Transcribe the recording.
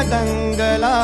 पतंगला